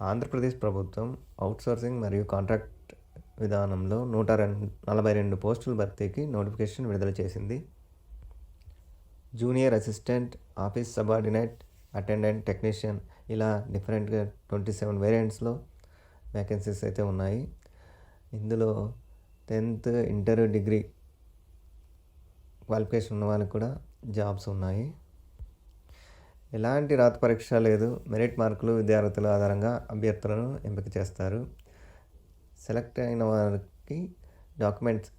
ఆంధ్రప్రదేశ్ ప్రభుత్వం అవుట్సోర్సింగ్ మరియు కాంట్రాక్ట్ విధానంలో నూట రెండు నలభై రెండు పోస్టుల భర్తీకి నోటిఫికేషన్ విడుదల చేసింది. Junior assistant office subordinate attendant technician ఇలా డిఫరెంట్గా ట్వంటీ సెవెన్ వేరియంట్స్లో వేకెన్సీస్ అయితే ఉన్నాయి. ఇందులో టెన్త్ ఇంటర్ డిగ్రీ క్వాలిఫికేషన్ ఉన్న వాళ్ళకి కూడా జాబ్స్ ఉన్నాయి. ఎలాంటి రాత పరీక్ష లేదు. మెరిట్ మార్కులు విద్యార్థుల ఆధారంగా అభ్యర్థులను ఎంపిక చేస్తారు. సెలెక్ట్ అయిన వారికి డాక్యుమెంట్స్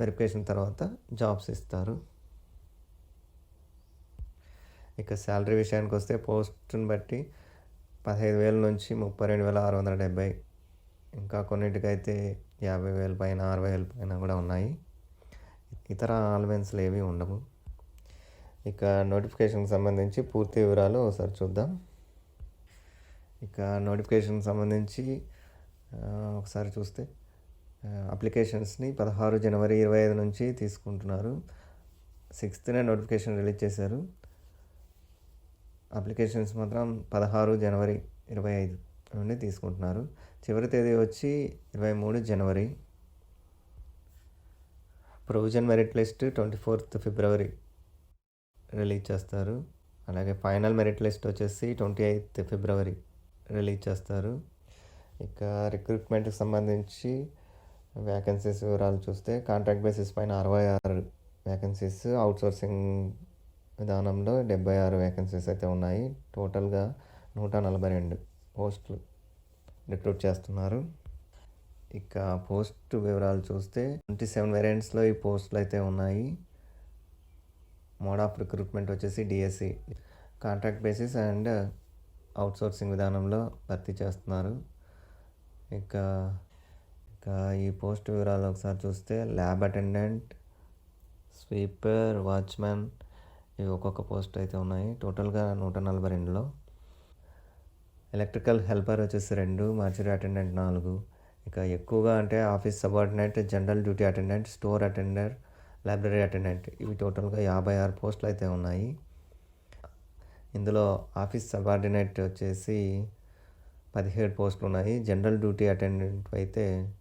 వెరిఫికేషన్ తర్వాత జాబ్స్ ఇస్తారు. ఇక శాలరీ విషయానికి వస్తే పోస్ట్ని బట్టి పదహైదు వేల నుంచి ముప్పై రెండు వేల ఆరు వందల డెబ్బై ఇంకా కొన్నిటికైతే యాభై వేల పైన అరవై వేల పైన కూడా ఉన్నాయి. ఇతర అలవెన్స్లు ఏవి ఉండవు. ఇక నోటిఫికేషన్కి సంబంధించి పూర్తి వివరాలు ఒకసారి చూద్దాం. ఇక నోటిఫికేషన్ సంబంధించి ఒకసారి చూస్తే అప్లికేషన్స్ని పదహారు జనవరి ఇరవై ఐదు నుంచి తీసుకుంటున్నారు. సిక్స్త్నే నోటిఫికేషన్ రిలీజ్ చేశారు. అప్లికేషన్స్ మాత్రం పదహారు జనవరి ఇరవై ఐదు నుండి తీసుకుంటున్నారు. చివరి తేదీ వచ్చి ఇరవై మూడు జనవరి. Provision merit list twenty fourth ఫిబ్రవరి రిలీజ్ చేస్తారు. అలాగే ఫైనల్ మెరిట్ లిస్ట్ వచ్చేసి ట్వంటీ ఎయిత్ ఫిబ్రవరి రిలీజ్ చేస్తారు. ఇక రిక్రూట్మెంట్కి సంబంధించి వ్యాకెన్సీస్ వివరాలు చూస్తే కాంట్రాక్ట్ బేసిస్ పైన అరవై ఆరు వ్యాకెన్సీస్ అవుట్సోర్సింగ్ విధానంలో డెబ్బై ఆరు వేకెన్సీస్ అయితే ఉన్నాయి. టోటల్గా నూట నలభై రెండు పోస్టులు రిక్రూట్ చేస్తున్నారు. ఇక పోస్ట్ వివరాలు చూస్తే ట్వంటీ సెవెన్ వేరియంట్స్లో ఈ పోస్టులు అయితే ఉన్నాయి. మోడ్ ఆఫ్ రిక్రూట్మెంట్ వచ్చేసి DSC. Contract basis and outsourcing విధానంలో భర్తీ చేస్తున్నారు. ఇక ఇక ఈ పోస్ట్ వివరాలు ఒకసారి చూస్తే ల్యాబ్ అటెండెంట్ స్వీపర్ వాచ్మెన్ ఇవి ఒక్కొక్క పోస్ట్ అయితే ఉన్నాయి. టోటల్గా నూట నలభై రెండులో. ఎలక్ట్రికల్ హెల్పర్ వచ్చేసి రెండు మార్చరీ అటెండెంట్ నాలుగు. ఇక ఎక్కువగా అంటే office subordinate general duty attendant store attender library attendant. ఇవి టోటల్గా యాభై ఆరు పోస్టులు అయితే ఉన్నాయి. ఇందులో ఆఫీస్ సబార్డినేట్ వచ్చేసి పదిహేడు పోస్టులు ఉన్నాయి. జనరల్ డ్యూటీ అటెండెంట్ అయితే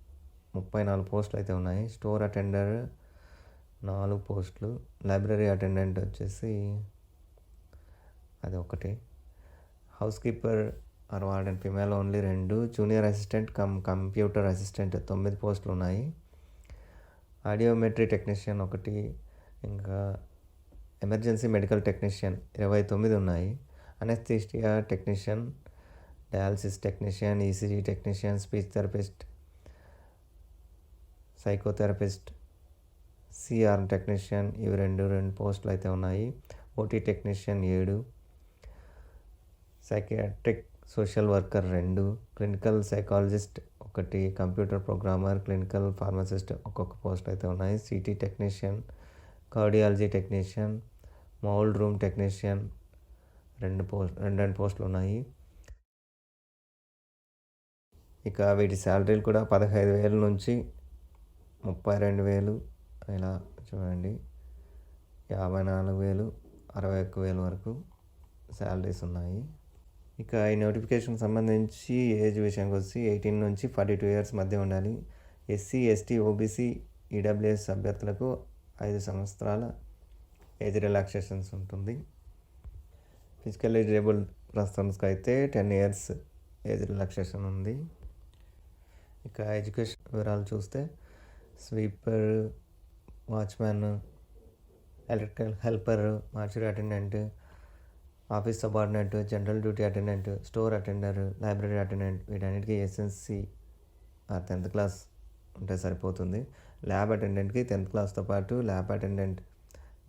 ముప్పై నాలుగు పోస్టులు అయితే ఉన్నాయి. స్టోర్ అటెండర్ నాలుగు పోస్టులు. లైబ్రరీ అటెండెంట్ వచ్చేసి అది ఒకటి housekeeper or warden female only రెండు. Junior assistant cum computer assistant తొమ్మిది పోస్టులు ఉన్నాయి. ఆడియోమెట్రీ టెక్నీషియన్ ఒకటి ఇంకా ఎమర్జెన్సీ మెడికల్ టెక్నీషియన్ ఇరవై తొమ్మిది ఉన్నాయి. Anaesthesia technician dialysis technician ECG technician speech therapist psychotherapist CR technician ఇవి రెండు రెండు పోస్టులు అయితే ఉన్నాయి. ఓటీ టెక్నీషియన్ ఏడు సైకియాట్రిక్ సోషల్ వర్కర్ రెండు క్లినికల్ సైకాలజిస్ట్ ఒకటి కంప్యూటర్ ప్రోగ్రామర్ క్లినికల్ ఫార్మసిస్ట్ ఒక్కొక్క పోస్ట్ అయితే ఉన్నాయి. CT technician cardiology technician mould room technician రెండు పోస్ట్ రెండు రెండు పోస్టులు ఉన్నాయి. ఇక వీటి శాలరీలు కూడా పదహైదు వేల నుంచి ముప్పై రెండు వేలు ఇలా చూడండి. యాభై నాలుగు వేలు అరవై ఒక్క వేలు వరకు శాలరీస్ ఉన్నాయి. ఇక ఈ నోటిఫికేషన్ సంబంధించి ఏజ్ విషయానికి వచ్చి ఎయిటీన్ నుంచి ఫార్టీ టూ ఇయర్స్ మధ్య ఉండాలి. ఎస్సీ ఎస్టీ ఓబీసీ ఈడబ్ల్యూఎస్ అభ్యర్థులకు ఐదు సంవత్సరాల ఏజ్ రిలాక్సేషన్స్ ఉంటుంది. ఫిజికల్ ఎలిజిబుల్ పర్సన్స్కి అయితే టెన్ ఇయర్స్ ఏజ్ రిలాక్సేషన్ ఉంది. ఇక ఎడ్యుకేషన్ వివరాలు చూస్తే sweeper watchman electrical helper mortuary attendant office subordinate general duty attendant store attender library attendant వీటన్నిటికీ ఎస్ఎస్సి టెన్త్ క్లాస్ ఉంటే సరిపోతుంది. ల్యాబ్ అటెండెంట్కి టెన్త్ క్లాస్తో పాటు lab attendant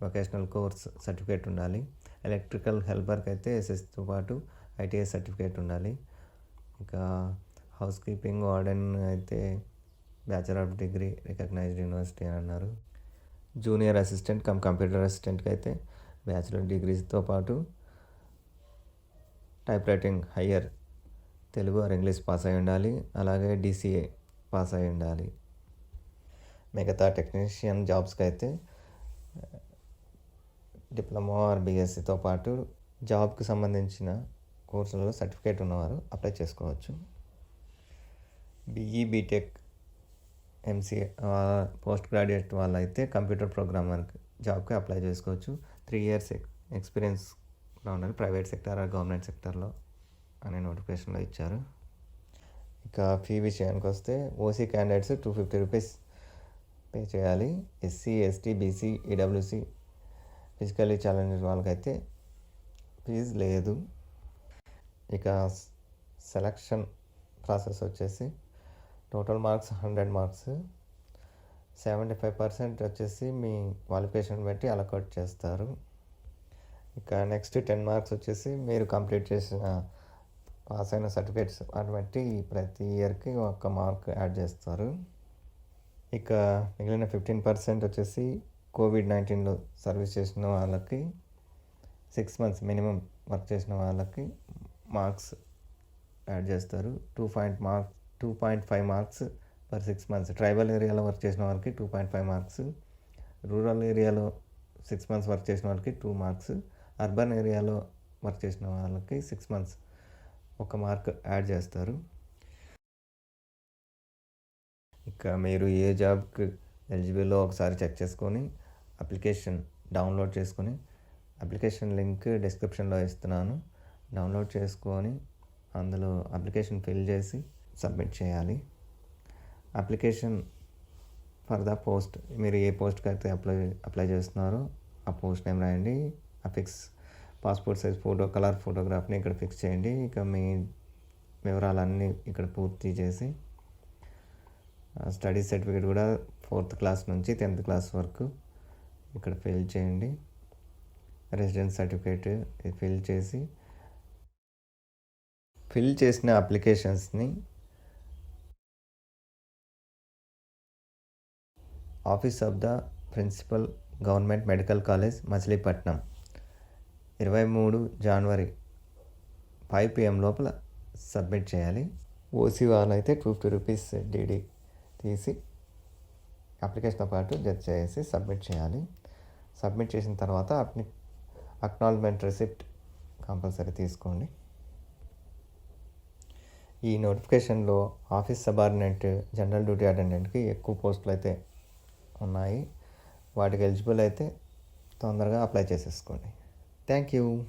vocational course certificate ఉండాలి. ఎలక్ట్రికల్ హెల్పర్కి అయితే ఎస్ఎస్తో పాటు ఐటీఐ సర్టిఫికేట్ ఉండాలి. ఇంకా హౌస్ కీపింగ్ వార్డెన్ అయితే bachelor of degree recognised university అని అన్నారు. జూనియర్ అసిస్టెంట్ కమ్ కంప్యూటర్ అసిస్టెంట్కి అయితే బ్యాచులర్ డిగ్రీస్తో పాటు typewriting higher. Telugu or English pass అయి ఉండాలి. అలాగే డిసిఏ పాస్ అయి ఉండాలి. మిగతా టెక్నీషియన్ జాబ్స్కి అయితే డిప్లొమా ఆర్ బీఎస్సీతో పాటు జాబ్కి సంబంధించిన కోర్సులలో సర్టిఫికేట్ ఉన్నవారు అప్లై చేసుకోవచ్చు. BE BTech MCA post graduate వాళ్ళైతే కంప్యూటర్ ప్రోగ్రామర్ జాబ్కి అప్లై చేసుకోవచ్చు. త్రీ ఇయర్స్ ఎక్స్పీరియన్స్ ఉండాలి ప్రైవేట్ సెక్టార్ గవర్నమెంట్ సెక్టర్లో అనే నోటిఫికేషన్లో ఇచ్చారు. ఇక ఫీ విషయానికి వస్తే OC candidates two fifty rupees pay చేయాలి. SC ST BC EWC physically challenge వాళ్ళకైతే ఫీజు లేదు. ఇక సెలక్షన్ ప్రాసెస్ వచ్చేసి total marks hundred marks. Seventy five percent వచ్చేసి మీ క్వాలిఫికేషన్ బట్టి అలకౌట్ చేస్తారు. ఇక నెక్స్ట్ టెన్ మార్క్స్ వచ్చేసి మీరు కంప్లీట్ చేసిన పాస్ అయిన సర్టిఫికేట్స్ వాటిని బట్టి ప్రతి ఇయర్కి ఒక మార్క్ యాడ్ చేస్తారు. ఇక మిగిలిన ఫిఫ్టీన్ పర్సెంట్ వచ్చేసి కోవిడ్ నైన్టీన్లో సర్వీస్ చేసిన వాళ్ళకి సిక్స్ మంత్స్ మినిమం వర్క్ చేసిన వాళ్ళకి మార్క్స్ యాడ్ చేస్తారు. Two point marks two point five marks per six months tribal ఏరియాలో వర్క్ చేసిన వాళ్ళకి two point five marks rural ఏరియాలో సిక్స్ మంత్స్ వర్క్ చేసిన వాళ్ళకి టూ మార్క్స్ అర్బన్ ఏరియాలో వర్క్ చేసిన వాళ్ళకి సిక్స్ మంత్స్ ఒక మార్క్ యాడ్ చేస్తారు. ఇక మీరు ఏ జాబ్కి ఎలిజిబుల్లో ఒకసారి చెక్ చేసుకొని అప్లికేషన్ డౌన్లోడ్ చేసుకొని అప్లికేషన్ లింక్ డిస్క్రిప్షన్లో ఇస్తున్నాను. డౌన్లోడ్ చేసుకొని అందులో అప్లికేషన్ ఫిల్ చేసి సబ్మిట్ చేయాలి. అప్లికేషన్ ఫర్ ద పోస్ట్ మీరు ఏ పోస్ట్కి అయితే అప్లై అప్లై చేస్తున్నారో ఆ పోస్ట్ నేమ్ రాయండి. Affix passport size photo colour ఫోటోగ్రాఫ్ని ఇక్కడ ఫిక్స్ చేయండి. ఇక మీ వివరాలన్నీ ఇక్కడ పూర్తి చేసి స్టడీ సర్టిఫికేట్ కూడా ఫోర్త్ క్లాస్ నుంచి టెన్త్ క్లాస్ వరకు ఇక్కడ ఫిల్ చేయండి. రెసిడెన్స్ సర్టిఫికేట్ ఫిల్ చేసి ఫిల్ చేసిన అప్లికేషన్స్ని office of the principal government medical college Machilipatnam ఇరవై మూడు జనవరి ఫైవ్ పిఎం లోపల సబ్మిట్ చేయాలి. ఓసీ వాళ్ళు అయితే టూ ఫిఫ్టీ రూపీస్ డీడీ తీసి అప్లికేషన్తో పాటు జడ్జ్ చేసి సబ్మిట్ చేయాలి. సబ్మిట్ చేసిన తర్వాత అప్ని అక్నాలజ్మెంట్ రిసిప్ట్ కంపల్సరీ తీసుకోండి. ఈ నోటిఫికేషన్లో ఆఫీస్ సబార్డినేట్ జనరల్ డ్యూటీ అటెండెంట్కి ఎక్కువ పోస్టులు అయితే ఉన్నాయి. వాటికి ఎలిజిబుల్ అయితే తొందరగా అప్లై చేసేసుకోండి. Thank you.